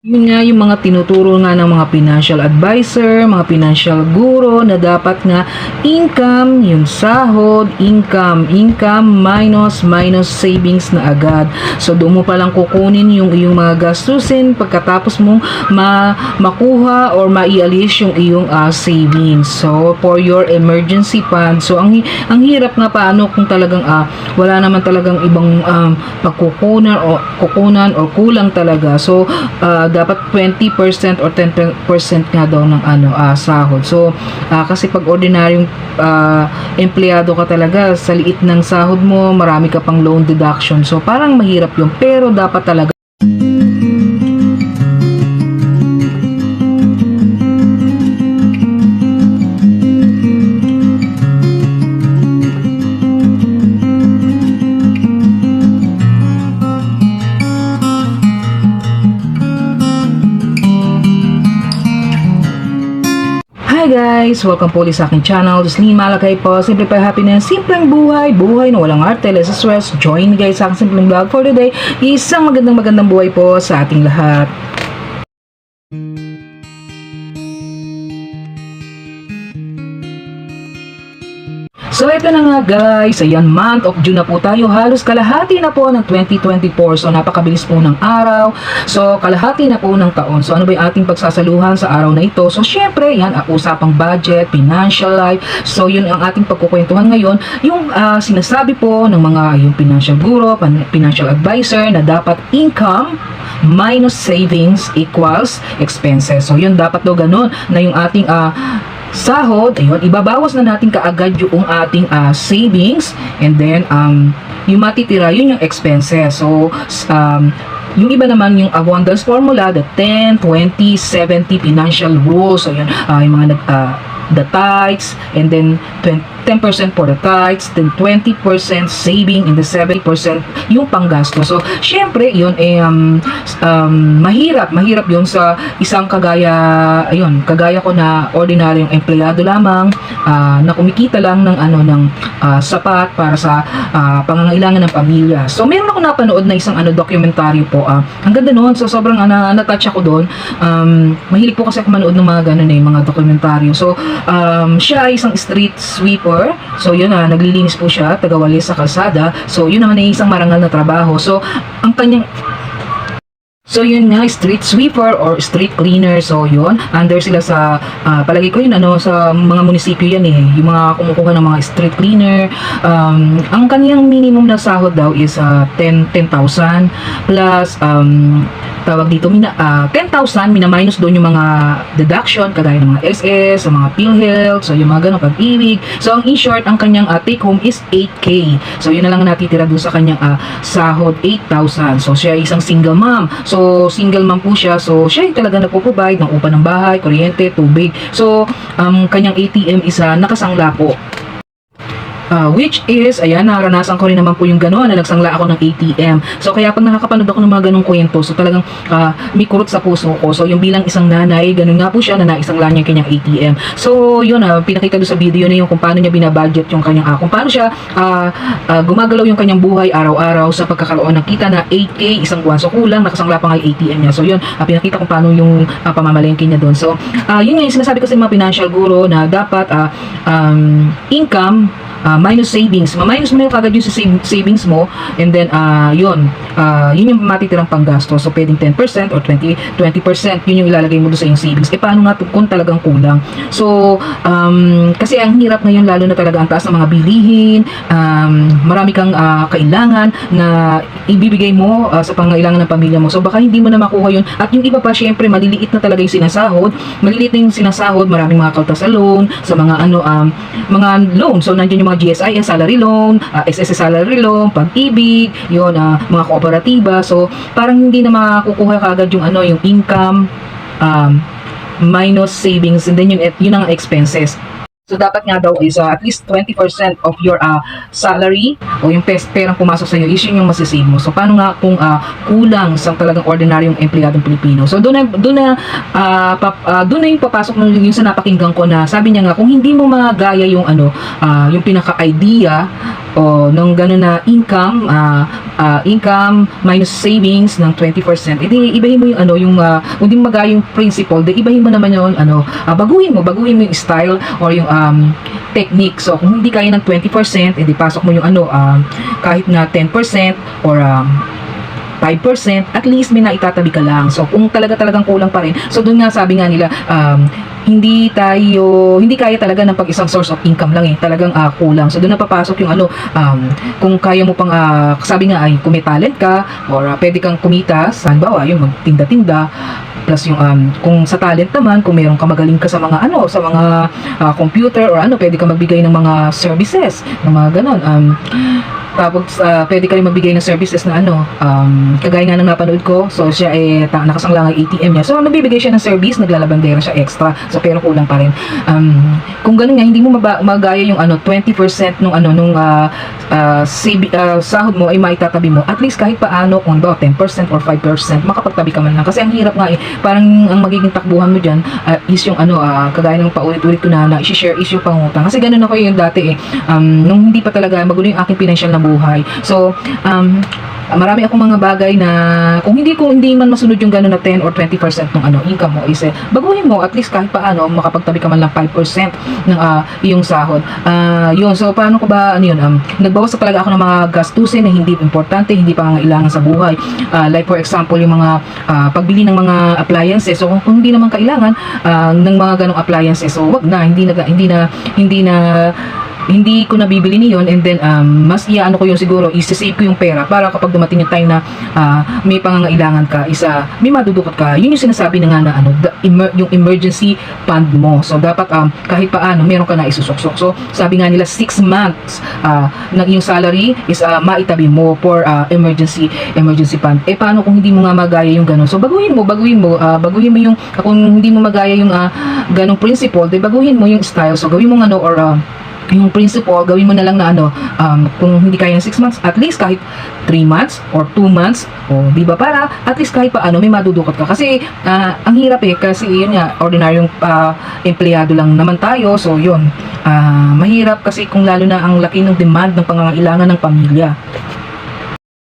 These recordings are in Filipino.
Yun nga yung mga tinuturo nga ng mga financial advisor, mga financial guru na dapat nga income, yung sahod, income, income minus minus savings na agad. So doon mo palang kukunin yung iyong mga gastusin pagkatapos mo ma makuha or maialis yung iyong ah, savings. So for your emergency fund. So ang ang hirap nga paano kung talagang ah, wala naman talagang ibang um, pagkukunan o kukunan or kulang talaga. So ah, dapat 20% or 10% nga daw ng ano ah, sahod. So ah, kasi pag ordinaryong ah, empleyado ka talaga sa liit ng sahod mo, marami ka pang loan deduction. So parang mahirap 'yun, pero dapat talaga guys! Welcome po ulit sa aking channel. Jocelyn Malakay po. Simplify Happiness. Simpleng buhay. Buhay na walang arte. Less stress. Join guys sa aking simpleng vlog for today. Isang magandang magandang buhay po sa ating lahat. So ito na nga guys, ayan month of June na po tayo. Halos kalahati na po ng 2024. So napakabilis po ng araw. So kalahati na po ng taon. So ano ba yung ating pagsasaluhan sa araw na ito? So syempre, yan ang usapang budget, financial life. So yun ang ating pagkukwentuhan ngayon. Yung ah, sinasabi po ng mga yung financial guru, financial advisor na dapat income minus savings equals expenses. So yun dapat daw ganun na yung ating ah, sahod, ayun, ibabawas na natin kaagad yung ating ah, savings and then um, yung matitira, yun yung expenses. So, um, yung iba naman yung abundance formula, the 10, 20, 70 financial rules. So, yun, ah, yung mga nag, ah, the tithes, and then 20, 10% for the tithes, then 20% saving, and the 70% yung panggasto. So, syempre, yun, eh, um, um, mahirap, mahirap yun sa isang kagaya, ayun, kagaya ko na ordinaryong empleyado lamang, ah, na kumikita lang ng ano, ng ah, sapat para sa ah, pangangailangan ng pamilya. So, meron ako napanood na isang ano, dokumentaryo po, ah, ang ganda noon, so sobrang uh, natouch ako doon, um, mahilig po kasi ako manood ng mga ganun eh, mga dokumentaryo. So, um, siya ay isang street sweeper. So, yun na, naglilinis po siya, tagawalis sa kalsada. So, yun naman ay isang marangal na trabaho. So, ang kanyang So yun nga, street sweeper or street cleaner. So yun, under sila sa, ah, palagi ko yun, ano, sa mga munisipyo yan eh. Yung mga kumukuha ng mga street cleaner. Um, ang kanyang minimum na sahod daw is 10 10,000 plus um, tawag dito, mina, ah, 10,000, minaminus doon yung mga deduction, kagaya ng mga SS, sa mga PhilHealth, so yung mga ganun, pag-ibig. So in short, ang kanyang ah, take home is 8K. So yun na lang ang natitira doon sa kanyang ah, sahod, 8,000. So siya isang single mom. So single mom po siya. So siya ay talaga nagpo-provide ng upa ng bahay, kuryente, tubig. So ang kanyang ATM isa nakasangla po. Ah, which is, ayan, naranasan ko rin naman po yung gano'n na nagsangla ako ng ATM. So, kaya pag nakakapanood ako ng mga ganong kwento, so talagang ah, may kurot sa puso ko. So, yung bilang isang nanay, ganun nga po siya na naisangla niya yung kanyang ATM. So, yun, ah, pinakita doon sa video na yung kung paano niya binabudget yung kanyang, ah, kung paano siya ah, ah, gumagalaw yung kanyang buhay araw-araw sa pagkakaroon ng kita na 8K isang buwan. So, kulang, nakasangla pa nga yung ATM niya. So, yun, ah, pinakita kung paano yung uh, pamamalengke niya doon. So, ah, yun nga yung sinasabi ko sa mga financial guru na dapat ah, um, income ah, minus savings. Ma-minus mo yung kagad yung sa savings mo and then ah yun, ah yun yung matitirang panggasto. So pwedeng 10% or 20 20% yun yung ilalagay mo doon sa yung savings. Eh paano nga kung talagang kulang? So um, kasi ang hirap ngayon lalo na talaga ang taas ng mga bilihin, um, marami kang ah, kailangan na ibibigay mo ah, sa pangailangan ng pamilya mo. So baka hindi mo na makuha yun. At yung iba pa syempre maliliit na talaga yung sinasahod. Maliliit na yung sinasahod, maraming mga kaltas sa loan, sa mga ano um, mga loan. So nandiyan yung mga GSIS salary loan, uh, SSS salary loan, pag-ibig, yun ah, mga kooperatiba. So parang hindi na makukuha kagad yung ano yung income um, minus savings and then yung yun ang expenses. So dapat nga daw is uh, at least 20% of your uh, salary o yung perang pumasok sa iyo is yun yung masisave mo. So paano nga kung uh, kulang sa talagang ordinaryong empleyadong Pilipino. So doon na doon na uh, pap, uh, doon na yung papasok ng yung sa napakinggan ko na sabi niya nga kung hindi mo magaya yung ano uh, yung pinaka-idea o nung gano'n na income uh, uh, income minus savings ng 20%, edi ibahin mo yung ano yung uh, hindi magaya yung principle, di ibahin mo naman yung ano uh, baguhin mo, baguhin mo yung style or yung um, technique. So kung hindi kaya ng 20%, edi pasok mo yung ano um, kahit na 10% or um, 5%, at least may naitatabi ka lang. So, kung talaga talagang kulang pa rin, so doon nga sabi nga nila, um, hindi tayo, hindi kaya talaga ng pag-isang source of income lang eh, talagang ah, kulang. So, doon na papasok yung ano, um, kung kaya mo pang, ah, sabi nga ay, kung may talent ka, or ah, pwede kang kumita, sa halimbawa, yung magtinda-tinda, plus yung um, kung sa talent naman kung meron ka magaling ka sa mga ano sa mga ah, computer or ano pwede ka magbigay ng mga services ng mga ganon um, tapos uh, pwede ka magbigay ng services na ano um, kagaya nga ng napanood ko so siya eh ta- nakasangla ang ATM niya. So nagbibigay siya ng service naglalabandera siya extra. So pero kulang pa rin. Um, kung ganun nga hindi mo magaya yung ano 20% nung ano nung uh, uh, save- uh, sahod mo ay maitatabi mo. At least kahit paano kung ba 10% or 5% makapagtabi ka man lang. Kasi ang hirap nga eh parang ang magiging takbuhan mo dyan uh, is yung ano uh, kagaya ng paulit-ulit ko na na i-share is yung pangutang. Kasi ganun ako yung dati eh. Um, nung hindi pa talaga magulo yung aking financial na buhay so um, marami akong mga bagay na kung hindi ko hindi man masunod yung gano'n na 10 or 20% ng ano income mo is eh, baguhin mo at least kahit paano makapagtabi ka man lang 5% ng ah, iyong sahod. Ah, yun so paano ko ba ano yun um, nagbawas na talaga ako ng mga gastusin na hindi importante, hindi pangangailangan sa buhay. Ah, like for example yung mga ah, pagbili ng mga appliances. So kung, hindi naman kailangan ah, ng mga ganong appliances, so wag na hindi na hindi na hindi na hindi ko nabibili niyon and then um, mas iyaano ko yung siguro isi-save ko yung pera para kapag dumating yung time na ah, may pangangailangan ka isa may madudukot ka yun yung sinasabi na nga na ano the emer- yung emergency fund mo. So dapat um, kahit paano meron ka na isusuksok. So sabi nga nila 6 months ah, ng iyong salary is ah, maitabi mo for ah, emergency emergency fund. Eh paano kung hindi mo nga magaya yung ganun? So baguhin mo baguhin mo ah, baguhin mo yung kung hindi mo magaya yung ah, ganong principle de baguhin mo yung style. So gawin mo ano or ah, yung principle, gawin mo na lang na ano, um, kung hindi kaya ng 6 months, at least kahit 3 months or 2 months, o di ba para at least kahit paano may madudukot ka. Kasi ah, ang hirap eh, kasi yun nga, ordinaryong ah, empleyado lang naman tayo, so yun, ah, mahirap kasi kung lalo na ang laki ng demand ng pangangailangan ng pamilya.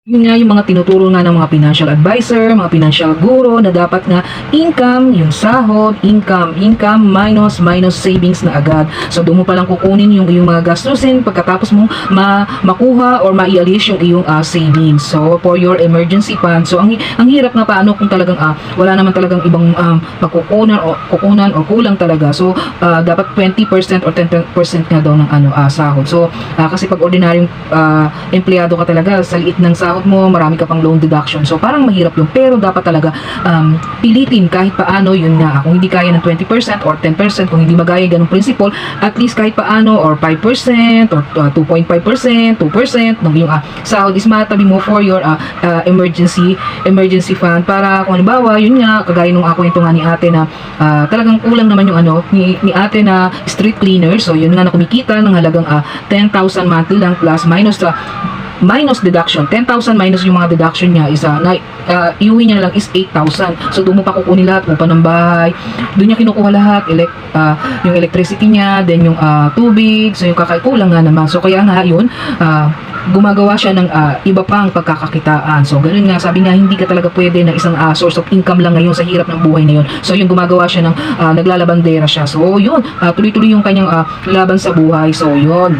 Yun nga yung mga tinuturo nga ng mga financial advisor, mga financial guru na dapat nga income, yung sahod, income, income minus minus savings na agad. So doon mo palang kukunin yung iyong mga gastusin pagkatapos mo ma makuha or maialis yung iyong ah, savings. So for your emergency fund. So ang ang hirap nga paano kung talagang ah, wala naman talagang ibang um, pagkukunan o kukunan o kulang talaga. So ah, dapat 20% or 10% nga daw ng ano ah, sahod. So ah, kasi pag ordinaryong ah, empleyado ka talaga sa liit ng sahod mo, marami ka pang loan deduction. So parang mahirap yung pero dapat talaga um, pilitin kahit paano yun nga. Kung hindi kaya ng 20% or 10%, kung hindi magaya ganung principle, at least kahit paano or 5% or uh, 2.5%, 2% ng yung uh, sahod is matabi mo for your uh, uh, emergency emergency fund para kung halimbawa yun nga kagaya nung ako ito nga ni ate na uh, talagang kulang naman yung ano ni, ni ate na street cleaner so yun nga na kumikita ng halagang uh, 10,000 monthly lang plus minus uh, minus deduction. 10,000 minus yung mga deduction niya is uh, na, uh, iuwi niya lang is 8,000. So doon mo pa kukunin lahat, upa ng bahay. Doon niya kinukuha lahat, elect, uh, yung electricity niya, then yung uh, tubig, so yung kakaikulang nga naman. So kaya nga yun, uh, gumagawa siya ng uh, iba pang pagkakakitaan. So ganun nga, sabi nga hindi ka talaga pwede na isang uh, source of income lang ngayon sa hirap ng buhay na yun. So yung gumagawa siya ng uh, naglalabandera siya. So yun, uh, tuloy-tuloy yung kanyang uh, laban sa buhay. So yun.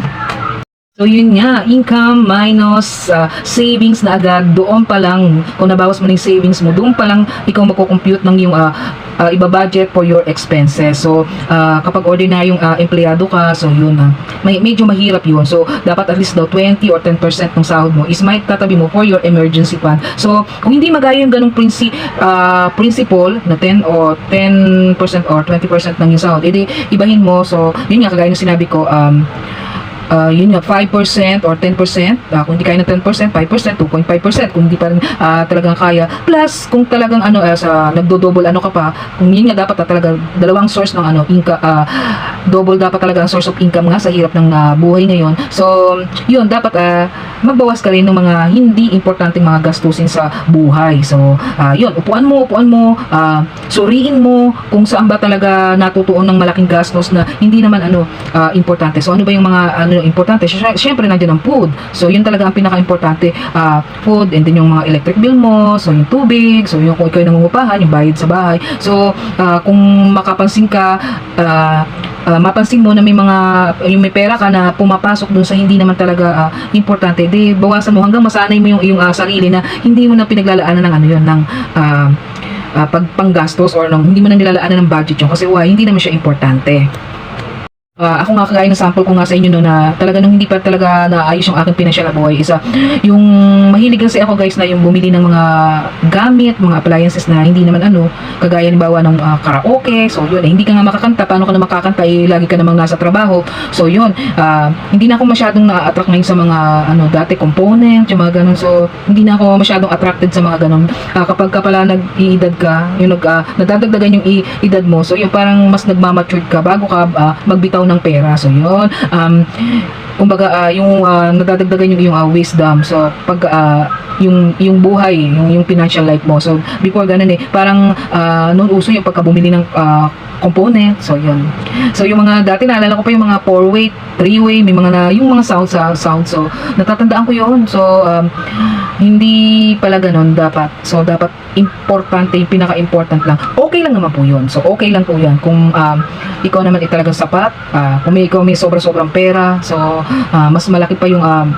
So yun nga, income minus uh, savings na agad, doon pa lang, kung nabawas mo na savings mo, doon pa lang ikaw magkukompute ng yung uh, uh, iba-budget for your expenses. So, uh, kapag ordinaryong uh, empleyado ka, so yun uh, may, medyo mahirap yun. So, dapat at least daw 20 or 10% ng sahod mo is might tatabi mo for your emergency fund. So, kung hindi magaya yung ganong princi uh, principle na 10 or 10% or 20% ng yung sahod, edi ibahin mo. So, yun nga, kagaya ng sinabi ko, um, ah, yun nga, 5% or 10%, ah, kung hindi kaya ng 10%, 5%, 2.5%, kung hindi pa rin ah, talagang kaya. Plus, kung talagang ano, ah, sa nagdo-double ano ka pa, kung yun nga dapat ah, talaga dalawang source ng ano, inka, ah, double dapat talaga ang source of income nga sa hirap ng ah, buhay ngayon. So, yun, dapat ah, magbawas ka rin ng mga hindi importanteng mga gastusin sa buhay. So, ah, yun, upuan mo, upuan mo, ah, suriin mo kung saan ba talaga natutuon ng malaking gastos na hindi naman ano ah, importante. So, ano ba yung mga ano importante? Sy- Syempre, nandiyan ang food. So, yun talaga ang pinaka-importante. ah, food and then yung mga electric bill mo, so yung tubig, so yung kung ikaw yung nangungupahan, yung bayad sa bahay. So, ah, kung makapansin ka, ah, ah, mapansin mo na may mga yung may pera ka na pumapasok dun sa hindi naman talaga ah, importante, di bawasan mo hanggang masanay mo yung iyong ah, sarili na hindi mo na pinaglalaanan ng ano yun, ng ah, ah, pag panggastos or ng, hindi mo na nilalaanan ng budget yun kasi why, hindi naman siya importante. Ah, ako nga kagaya ng sample ko nga sa inyo no na talaga nung hindi pa talaga naayos yung aking financial na buhay isa yung mahilig kasi ako guys na yung bumili ng mga gamit mga appliances na hindi naman ano kagaya ni bawa ng ah, karaoke. So yun eh, hindi ka nga makakanta. Paano ka na makakanta? Eh lagi ka namang nasa trabaho. So yun ah, hindi na ako masyadong na-attract ngayon sa mga ano dati component yung mga ganun. So hindi na ako masyadong attracted sa mga ganun. Ah, kapag ka pala nag-iedad ka yung nag ah, nadadagdagan yung edad mo so yung parang mas nagmamature ka bago ka ah, magbitaw ng pera. So yun. Um, kumbaga ah, yung ah, nadadagdagan yung yung ah, wisdom. So pag ah, yung yung buhay yung yung financial life mo. So before ganun eh parang ah, noon uso yung pagkabumili ng ah, component. So yun. So yung mga dati naalala ko pa yung mga four way three way may mga na yung mga sound sa sound. So natatandaan ko yun. So um, hindi pala ganun dapat. So dapat importante yung pinaka-important lang. Okay lang naman po yun. So okay lang po yan. Kung um, ikaw naman ay talagang sapat ah, kung may ikaw may sobra-sobrang pera. So ah, mas malaki pa yung um,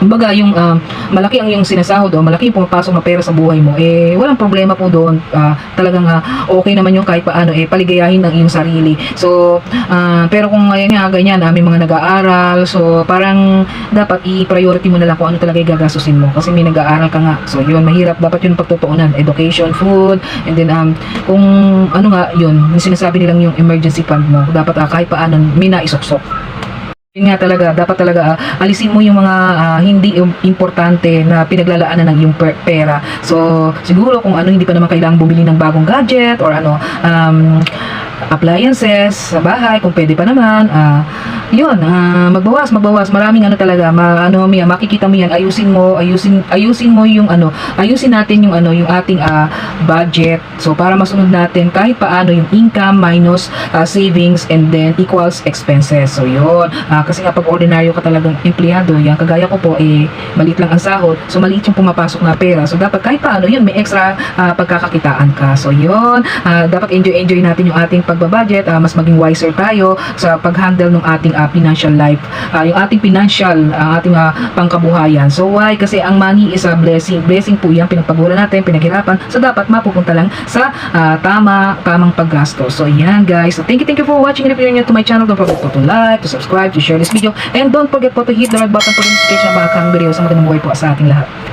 Kumbaga, yung um, malaki ang yung sinasahod o malaki yung pumapasok na pera sa buhay mo, eh, walang problema po doon. Ah, talagang ah, okay naman yung kahit paano, eh, paligayahin ng iyong sarili. So, ah, pero kung ngayon nga, ganyan, ah, may mga nag-aaral, so, parang dapat i-priority mo na lang kung ano talaga igagastusin mo. Kasi may nag-aaral ka nga. So, yun, mahirap. Dapat yun pagtutuunan. Education, food, and then, um, kung ano nga, yun, yung sinasabi nilang yung emergency fund mo, dapat ah, kahit paano, may naisuksok. Yun nga talaga, dapat talaga ah, alisin mo yung mga ah, hindi im- importante na pinaglalaanan ng per- pera. So, siguro kung ano hindi pa naman kailangang bumili ng bagong gadget or ano, um, appliances sa bahay, kung pwede pa naman, ah, yun, ah, magbawas, magbawas, maraming ano talaga, ma, ano, Mia, makikita mo yan, ayusin mo, ayusin, ayusin mo yung ano, ayusin natin yung ano, yung ating ah, budget. So, para masunod natin kahit paano yung income minus ah, savings and then equals expenses. So, yun. Ah, kasi nga pag ordinaryo ka talagang empleyado, yan, kagaya ko po, eh, maliit lang ang sahod. So, maliit yung pumapasok na pera. So, dapat kahit paano, yun, may extra ah, pagkakakitaan ka. So, yun. Ah, dapat enjoy-enjoy natin yung ating pagbabudget. Ah, mas maging wiser tayo sa pag-handle ng ating ah, financial life. Ah, yung ating financial, ang ating ah, pangkabuhayan. So, why? Kasi ang money is a blessing. Blessing po yan, pinagpagulan natin, pinaghirapan. So, dapat mapupunta lang sa ah, tama, tamang paggastos. So, yan guys. So, thank you, thank you for watching. And if you're new to my channel, don't forget to like, to subscribe, to share this video. And don't forget po to hit the red button for the notification mga kang video sa magandang buhay po sa ating lahat.